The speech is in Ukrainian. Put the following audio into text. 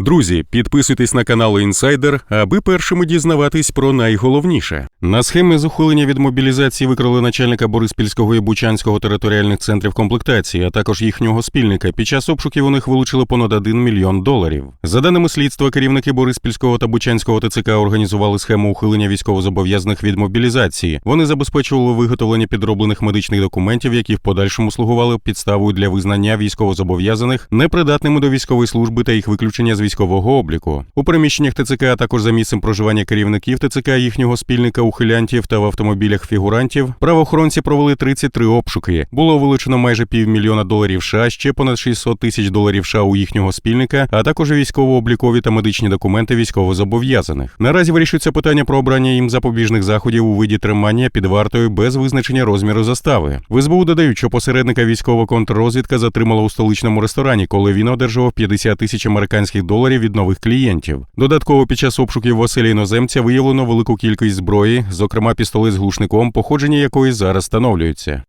Друзі, підписуйтесь на канал Інсайдер, аби першими дізнаватись про найголовніше. На схеми з ухилення від мобілізації викрили начальника Бориспільського і Бучанського територіальних центрів комплектації, а також їхнього спільника. Під час обшуків у них вилучили понад 1 мільйон доларів. За даними слідства, керівники Бориспільського та Бучанського ТЦК організували схему ухилення військовозобов'язаних від мобілізації. Вони забезпечували виготовлення підроблених медичних документів, які в подальшому слугували підставою для визнання військовозобов'язаних непридатними до військової служби та їх виключення з військового обліку. У приміщеннях ТЦК, а також за місцем проживання керівників ТЦК, їхнього спільника ухилянтів та в автомобілях фігурантів, правоохоронці провели 33 обшуки. Було вилучено майже півмільйона доларів США, ще понад 600 тисяч доларів США у їхнього спільника, а також військово-облікові та медичні документи військовозобов'язаних. Наразі вирішується питання про обрання їм запобіжних заходів у виді тримання під вартою без визначення розміру застави. В СБУ додають, що посередника військова контррозвідка затримала у столичному ресторані, коли він одержував 50 тисяч американських доларів від нових клієнтів. Додатково під час обшуків в іноземця виявлено велику кількість зброї, зокрема пістолет з глушником, походження якої зараз встановлюється.